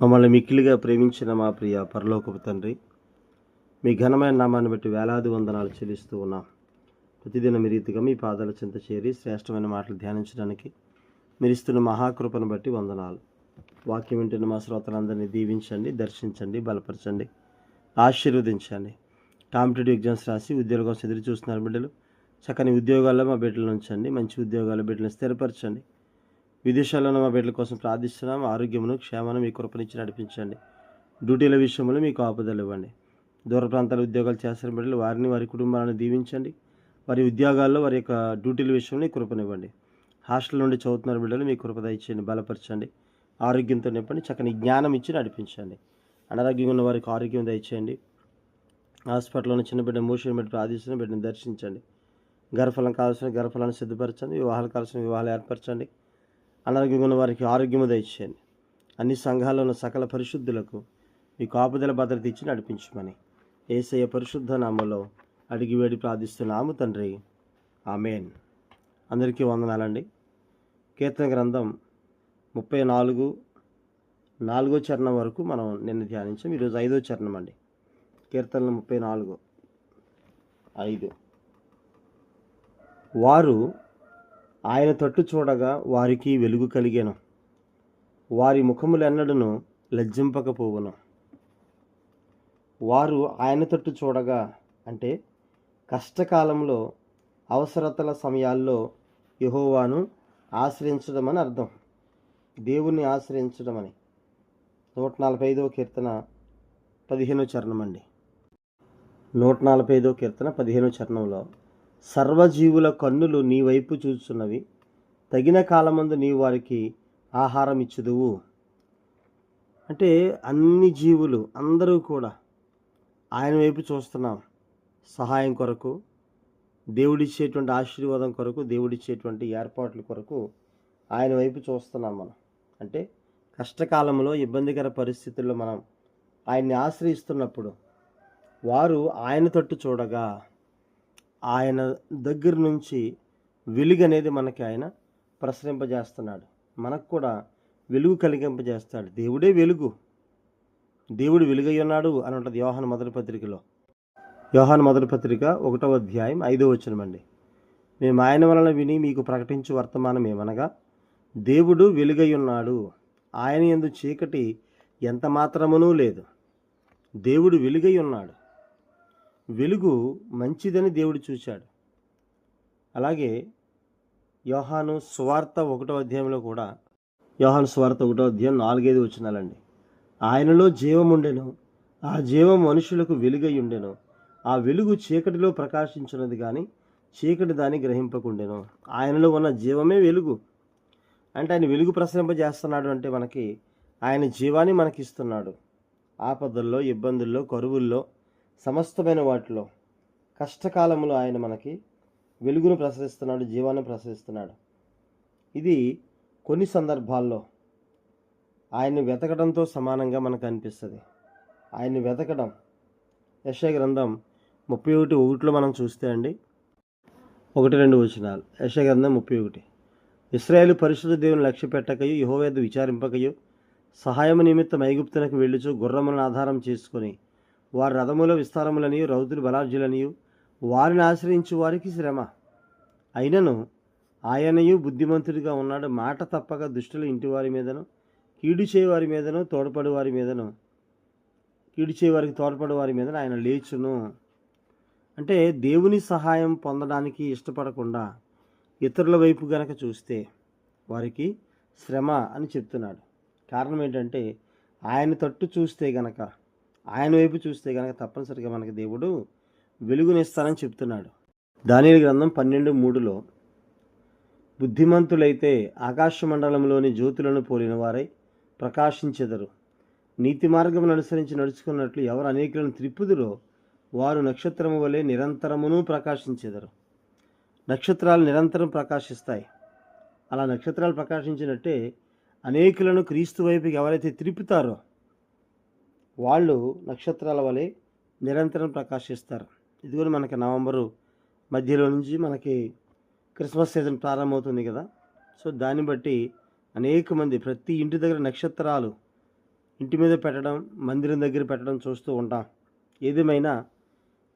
మమ్మల్ని మిక్కిలిగా ప్రేమించిన మా ప్రియ పరలోకపు తండ్రి మీ ఘనమైన నామాన్ని బట్టి వేలాది వందనాలు చెల్లిస్తూ ఉన్నాం. ప్రతిదినం మీ రీతిగా మీ పాదాల చింత చేరి శ్రేష్టమైన మాటలు ధ్యానించడానికి మీరు ఇస్తున్న మహాకృపను బట్టి వందనాలు. వాక్యం వింటున్న మా శ్రోతలందరినీ దీవించండి దర్శించండి బలపరచండి ఆశీర్వదించండి. కాంపిటేటివ్ ఎగ్జామ్స్ రాసి ఉద్యోగం కోసం ఎదురు చూస్తున్నారు బిడ్డలు. చక్కని ఉద్యోగాల్లో మా బిడ్డలు ఉంచండి మంచి ఉద్యోగాల బిడ్డలను స్థిరపరచండి. విదేశాల్లో మా బిడ్డల కోసం ప్రార్థిస్తున్నాం. ఆరోగ్యమును క్షేమాను మీ కృపనిచ్చి నడిపించండి. డ్యూటీల విషయంలో మీకు ఆపదలు ఇవ్వండి. దూర ప్రాంతాల ఉద్యోగాలు చేస్తున్న బిడ్డలు వారిని వారి కుటుంబాలను దీవించండి. వారి ఉద్యోగాల్లో వారి యొక్క డ్యూటీల విషయంలో కృపనివ్వండి. హాస్టల్ నుండి చదువుతున్న బిడ్డలు మీ కృప దయచేయండి బలపరచండి. ఆరోగ్యంతో నింపండి చక్కని జ్ఞానం ఇచ్చి నడిపించండి. అనారోగ్యంగా ఉన్న వారికి ఆరోగ్యం దయచేయండి. హాస్పిటల్లో ఉన్న చిన్న బిడ్డ మోషన్ బిడ్డ ప్రార్థిస్తున్న బిడ్డను దర్శించండి. గర్భఫలం కావాల్సిన గర్భఫలాన్ని సిద్ధపరచండి. వివాహాలు కావాల్సిన వివాహాలు ఏర్పరచండి. అనారోగ్యంగా ఉన్న వారికి ఆరోగ్యము దయచేయండి. అన్ని సంఘాల్లో ఉన్న సకల పరిశుద్ధులకు మీ కాపుదల భద్రత ఇచ్చి నడిపించమని ఏసయ్య పరిశుద్ధ నామలో అడిగి వేడి ప్రార్థిస్తున్నాము తండ్రి. ఆమెన్. అందరికీ వందనాలండి. కీర్తన గ్రంథం ముప్పై నాలుగు నాలుగో చరణం వరకు మనం నిన్న ధ్యానించాం. ఈరోజు ఐదో చరణం అండి. కీర్తనలు ముప్పై నాలుగు ఐదు. వారు ఆయన తట్టు చూడగా వారికి వెలుగు కలిగాను. వారి ముఖములెన్నడను లజ్జింపకపోవును. వారు ఆయన తట్టు చూడగా అంటే కష్టకాలంలో అవసరతల సమయాల్లో యహోవాను ఆశ్రయించడం అని అర్థం. దేవుణ్ణి ఆశ్రయించడం అని నూట నలభై ఐదో కీర్తన పదిహేనో చరణం అండి నూట నలభై ఐదో కీర్తన పదిహేనో చరణంలో సర్వజీవుల కన్నులు నీ వైపు చూస్తున్నవి తగిన కాలమందు నీ వారికి ఆహారం ఇచ్చుదువు. అంటే అన్ని జీవులు అందరూ కూడా ఆయన వైపు చూస్తున్నాం. సహాయం కొరకు దేవుడిచ్చేటువంటి ఆశీర్వాదం కొరకు దేవుడిచ్చేటువంటి ఏర్పాట్ల కొరకు ఆయన వైపు చూస్తున్నాం మనం. అంటే కష్టకాలంలో ఇబ్బందికర పరిస్థితుల్లో మనం ఆయన్ని ఆశ్రయిస్తున్నప్పుడు వారు ఆయన తట్టు చూడగా ఆయన దగ్గర నుంచి వెలుగు అనేది మనకి ఆయన ప్రసరింపజేస్తున్నాడు. మనకు కూడా వెలుగు కలిగింపజేస్తాడు. దేవుడే వెలుగు. దేవుడు వెలుగై ఉన్నాడు అని ఉంటుంది యోహాన్ మొదటి పత్రికలో. యోహాన్ మొదటి పత్రిక ఒకటవ అధ్యాయం ఐదో వచనమండి మేము ఆయన వలన విని మీకు ప్రకటించు వర్తమానం ఏమనగా దేవుడు వెలుగై ఉన్నాడు. ఆయన ఎందు చీకటి ఎంత మాత్రమునూ లేదు. దేవుడు వెలుగై ఉన్నాడు. వెలుగు మంచిదని దేవుడు చూశాడు. అలాగే యోహాను స్వార్థ ఒకటో అధ్యాయంలో కూడా యోహాను స్వార్థ ఒకటో అధ్యాయం నాలుగైదు వచ్చినాలండి ఆయనలో జీవం ఉండెను ఆ జీవం మనుషులకు వెలుగై ఉండెను ఆ వెలుగు చీకటిలో ప్రకాశించినది కానీ చీకటి దాన్ని గ్రహింపకుండెను. ఆయనలో ఉన్న జీవమే వెలుగు. అంటే ఆయన వెలుగు ప్రసరింపజేస్తున్నాడు అంటే మనకి ఆయన జీవాన్ని మనకిస్తున్నాడు. ఆపదల్లో ఇబ్బందుల్లో కరువుల్లో సమస్తమైన వాటిలో కష్టకాలంలో ఆయన మనకి వెలుగును ప్రసరిస్తున్నాడు జీవాన్ని ప్రసరిస్తున్నాడు. ఇది కొన్ని సందర్భాల్లో ఆయన్ని వెతకడంతో సమానంగా మనకు అనిపిస్తుంది. ఆయన్ని వెతకడం. యశ గ్రంథం ముప్పై ఒకటి ఒకటిలో మనం చూస్తే అండి ఒకటి రెండు వచనాలు. యశ గ్రంథం ముప్పై ఒకటి. ఇస్రాయేల్ పరిశుద్ధ దేవుని లక్ష్య పెట్టకయు యహోవేద విచారింపకయు సహాయం నిమిత్తం ఐగుప్తునకు వెళ్ళుచు గుర్రములను ఆధారం చేసుకొని వారి రథముల విస్తారములనియు రౌతులు బలార్జులనియు వారిని ఆశ్రయించు వారికి శ్రమ. అయినను ఆయనయు బుద్ధిమంతుడిగా ఉన్నాడు. మాట తప్పక దుష్టుల ఇంటి వారి మీదను కీడు చేయవారి మీదను తోడ్పడి వారి మీదను కీడు చేయవారికి తోడ్పడి వారి మీదను ఆయన లేచును. అంటే దేవుని సహాయం పొందడానికి ఇష్టపడకుండా ఇతరుల వైపు గనక చూస్తే వారికి శ్రమ అని చెప్తున్నాడు. కారణం ఏంటంటే ఆయన తట్టు చూస్తే గనక ఆయన వైపు చూస్తే కనుక తప్పనిసరిగా మనకి దేవుడు వెలుగునిస్తానని చెప్తున్నాడు. దాని గ్రంథం పన్నెండు మూడులో బుద్ధిమంతులైతే ఆకాశ మండలంలోని జ్యోతులను పోలిన వారై ప్రకాశించెదరు. నీతి మార్గమును అనుసరించి నడుచుకున్నట్లు ఎవరు అనేకులను త్రిప్పుదురో వారు నక్షత్రము వలె నిరంతరమును ప్రకాశించెదరు. నక్షత్రాలు నిరంతరం ప్రకాశిస్తాయి. అలా నక్షత్రాలు ప్రకాశించినట్టే అనేకులను క్రీస్తు వైపుకి ఎవరైతే త్రిప్పుతారో వాళ్ళు నక్షత్రాల వలె నిరంతరం ప్రకాశిస్తారు. ఇది కూడా మనకి నవంబరు మధ్యలో నుంచి మనకి క్రిస్మస్ సీజన్ ప్రారంభమవుతుంది కదా. సో దాన్ని బట్టి అనేక మంది ప్రతి ఇంటి దగ్గర నక్షత్రాలు ఇంటి మీద పెట్టడం మందిరం దగ్గర పెట్టడం చూస్తూ ఉంటాం. ఏదేమైనా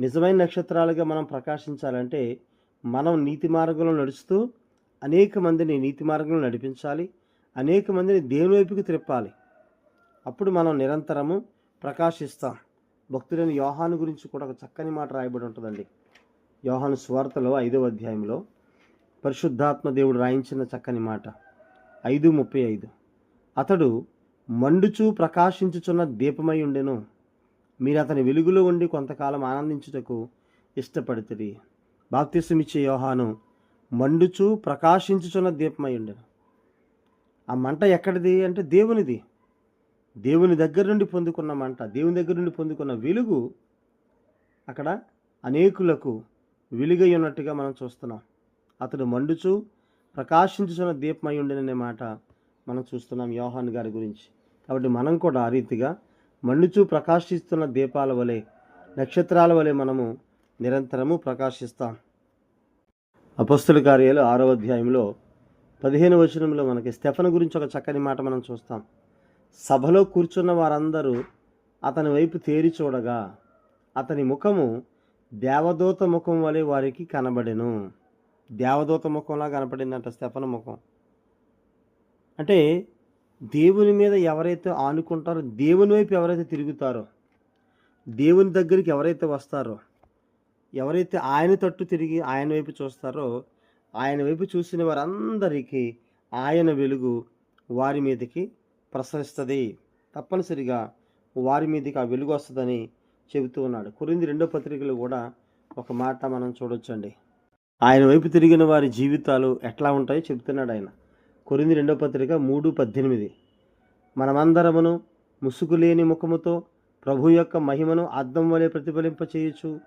నిజమైన నక్షత్రాలుగా మనం ప్రకాశించాలంటే మనం నీతి మార్గంలో నడుస్తూ అనేక మందిని నీతి మార్గంలో నడిపించాలి. అనేక మందిని దేవుని వైపుకి త్రిప్పాలి అప్పుడు మనం నిరంతరము ప్రకాశిస్తాం. భక్తుడైన యోహాను గురించి కూడా ఒక చక్కని మాట రాయబడి ఉంటుందండి. యోహాను స్వార్థలో ఐదవ అధ్యాయంలో పరిశుద్ధాత్మ దేవుడు రాయించిన చక్కని మాట. ఐదు ముప్పై ఐదు. అతడు మండుచూ ప్రకాశించుచున్న దీపమై ఉండెను. మీరు అతని వెలుగులో ఉండి కొంతకాలం ఆనందించుటకు ఇష్టపడుతుంది బాప్తిసమిచ్చే యోహాను మండుచూ ప్రకాశించుచున్న దీపమై ఉండెను. ఆ మంట ఎక్కడిది? అంటే దేవునిది. దేవుని దగ్గర నుండి పొందుకున్న మంట దేవుని దగ్గర నుండి పొందుకున్న వెలుగు అక్కడ అనేకులకు వెలుగై ఉన్నట్టుగా మనం చూస్తున్నాం. అతడు మండుచు ప్రకాశించుచున్న దీపమై ఉండననే మాట మనం చూస్తున్నాం యోహాన్ గారి గురించి. కాబట్టి మనం కూడా ఆ రీతిగా మండుచు ప్రకాశిస్తున్న దీపాల వలె నక్షత్రాల వలె మనము నిరంతరము ప్రకాశిస్తాం. అపస్తుల కార్యాలు ఆరో అధ్యాయంలో పదిహేను వచనంలో మనకి స్టెఫన్ గురించి ఒక చక్కని మాట మనం చూస్తాం. సభలో కూర్చున్న వారందరూ అతని వైపు తేరి చూడగా అతని ముఖము దేవదూత ముఖం వలె వారికి కనబడెను. దేవదూత ముఖంలా కనపడిందంట స్తెఫన ముఖం. అంటే దేవుని మీద ఎవరైతే ఆనుకుంటారో దేవుని వైపు ఎవరైతే తిరుగుతారో దేవుని దగ్గరికి ఎవరైతే వస్తారో ఎవరైతే ఆయన తట్టు తిరిగి ఆయన వైపు చూస్తారో ఆయన వైపు చూసిన వారందరికీ ఆయన వెలుగు వారి మీదకి ప్రసరిస్తుంది. తప్పనిసరిగా వారి మీదకి ఆ వెలుగు వస్తుందని చెబుతూ ఉన్నాడు. కురింది రెండో పత్రికలో కూడా ఒక మాట మనం చూడొచ్చండి. ఆయన వైపు తిరిగిన వారి జీవితాలు ఎట్లా ఉంటాయో చెబుతున్నాడు ఆయన. కొరింది రెండో పత్రిక మూడు పద్దెనిమిది. మనమందరమును ముసుగులేని ముఖముతో ప్రభు యొక్క మహిమను అద్దం వలె ప్రతిఫలింప చేయొచ్చు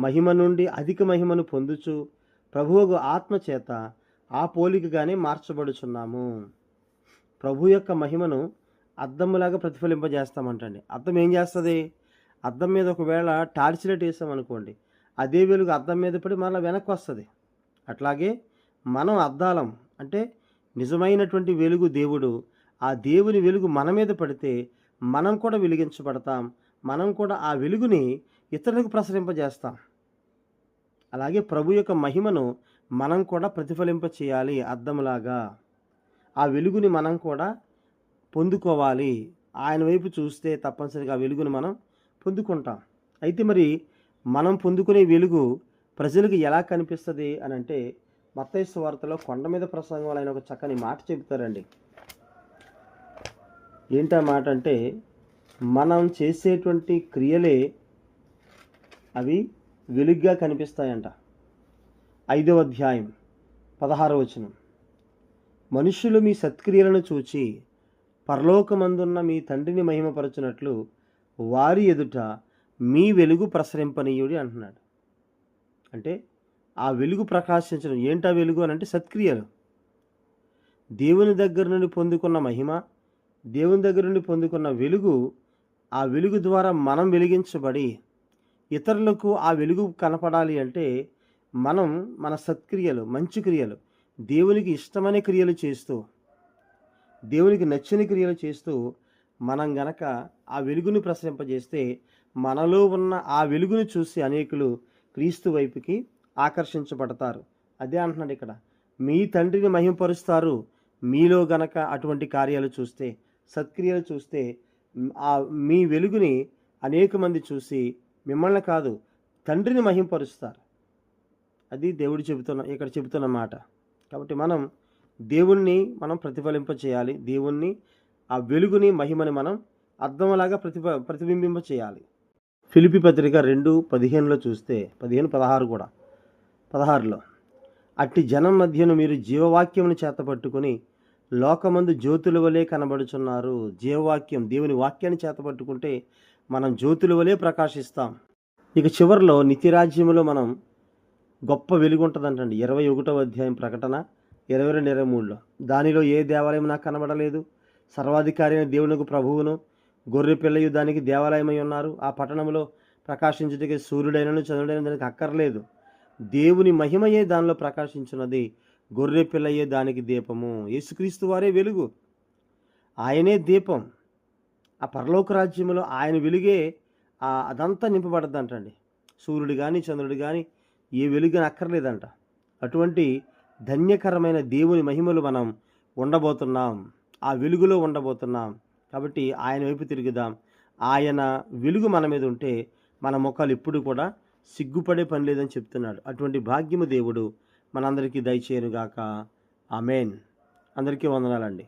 మహిమ నుండి అధిక మహిమను పొందుచు ప్రభువుకు ఆత్మ చేత ఆ పోలికగానే మార్చబడుచున్నాము. ప్రభు యొక్క మహిమను అద్దములాగా ప్రతిఫలింపజేస్తామంటండి. అద్దం ఏం చేస్తుంది? అద్దం మీద ఒకవేళ టార్చ్ లైట్ వేసామనుకోండి అదే వెలుగు అద్దం మీద పడి మళ్ళీ వెనక్కి వస్తుంది అట్లాగే మనం అద్దాలం అంటే నిజమైనటువంటి వెలుగు దేవుడు ఆ దేవుని వెలుగు మన మీద పడితే మనం కూడా వెలిగించబడతాం మనం కూడా ఆ వెలుగుని ఇతరులకు ప్రసరింపజేస్తాం. అలాగే ప్రభు యొక్క మహిమను మనం కూడా ప్రతిఫలింప చేయాలి అద్దంలాగా. ఆ వెలుగుని మనం కూడా పొందుకోవాలి. ఆయన వైపు చూస్తే తప్పనిసరిగా ఆ మనం పొందుకుంటాం. అయితే మరి మనం పొందుకునే వెలుగు ప్రజలకు ఎలా కనిపిస్తుంది అని అంటే మత్తైసు వార్తలో కొండ మీద ప్రసంగం ఆయన ఒక చక్కని మాట చెబుతారండి. ఏంటా మాట అంటే మనం చేసేటువంటి క్రియలే అవి వెలుగ్గా కనిపిస్తాయంట. ఐదవ అధ్యాయం పదహారవ వచనం. మనుషులు మీ సత్క్రియలను చూచి పరలోకమందున్న మీ తండ్రిని మహిమపరచునట్లు వారి ఎదుట మీ వెలుగు ప్రసరింపనీయుడి అంటున్నాడు. అంటే ఆ వెలుగు ప్రకాశించడం ఏంటా వెలుగు అని అంటే సత్క్రియలు. దేవుని దగ్గర నుండి పొందుకున్న మహిమ దేవుని దగ్గర నుండి పొందుకున్న వెలుగు ఆ వెలుగు ద్వారా మనం వెలిగించబడి ఇతరులకు ఆ వెలుగు కనపడాలి అంటే మనం మన సత్క్రియలు మంచి క్రియలు దేవునికి ఇష్టమైన క్రియలు చేస్తూ దేవునికి నచ్చని క్రియలు చేస్తూ మనం గనక ఆ వెలుగుని ప్రసరింపజేస్తే మనలో ఉన్న ఆ వెలుగుని చూసి అనేకులు క్రీస్తు వైపుకి ఆకర్షించబడతారు. అదే అంటున్నాడు ఇక్కడ మీ తండ్రిని మహింపరుస్తారు. మీలో గనక అటువంటి కార్యాలు చూస్తే సత్క్రియలు చూస్తే ఆ మీ వెలుగుని అనేక మంది చూసి మిమ్మల్ని కాదు తండ్రిని మహింపరుస్తారు. అది దేవుడు చెబుతున్న ఇక్కడ చెబుతున్న మాట. కాబట్టి మనం దేవుణ్ణి మనం ప్రతిఫలింప చేయాలి దేవుణ్ణి ఆ వెలుగుని మహిమని మనం అర్థంలాగా ప్రతిఫ ప్రతిబింబింప చేయాలి. ఫిలిపి పత్రిక రెండు పదిహేనులో చూస్తే పదిహేను పదహారు కూడా పదహారులో అట్టి జనం మధ్యను మీరు జీవవాక్యమును చేతపట్టుకుని లోకమందు జ్యోతుల వలె కనబడుచున్నారు. జీవవాక్యం దేవుని వాక్యాన్ని చేతపట్టుకుంటే మనం జ్యోతుల వలె ప్రకాశిస్తాం. ఇక చివరిలో నిత్యరాజ్యంలో మనం గొప్ప వెలుగు ఉంటుందంటండి ఇరవై ఒకటవ అధ్యాయం ప్రకటన ఇరవై రెండు ఇరవై మూడులో. దానిలో ఏ దేవాలయం నాకు కనబడలేదు? సర్వాధికారి అయిన దేవునికి ప్రభువును గొర్రె పిల్లయు దానికి దేవాలయమై ఉన్నారు. ఆ పట్టణంలో ప్రకాశించుటకి సూర్యుడైనను చంద్రుడైన దానికి అక్కర్లేదు. దేవుని మహిమయే దానిలో ప్రకాశించున్నది. గొర్రె పిల్లయే దానికి దీపము. యేసుక్రీస్తు వారే వెలుగు. ఆయనే దీపం. ఆ పరలోక రాజ్యంలో ఆయన వెలుగే అదంతా నింపబడద్దంటండి. సూర్యుడు కానీ చంద్రుడు కానీ ఏ వెలుగు అక్కర్లేదంట. అటువంటి ధన్యకరమైన దేవుని మహిమలు మనం ఉండబోతున్నాం. ఆ వెలుగులో ఉండబోతున్నాం. కాబట్టి ఆయన వైపు తిరుగుదాం. ఆయన వెలుగు మన మీద ఉంటే మన ముఖాలు ఎప్పుడు కూడా సిగ్గుపడే పని లేదని చెప్తున్నాడు. అటువంటి భాగ్యము దేవుడు మనందరికీ దయచేయనుగాక. ఆమెన్. అందరికీ వందనాలండి.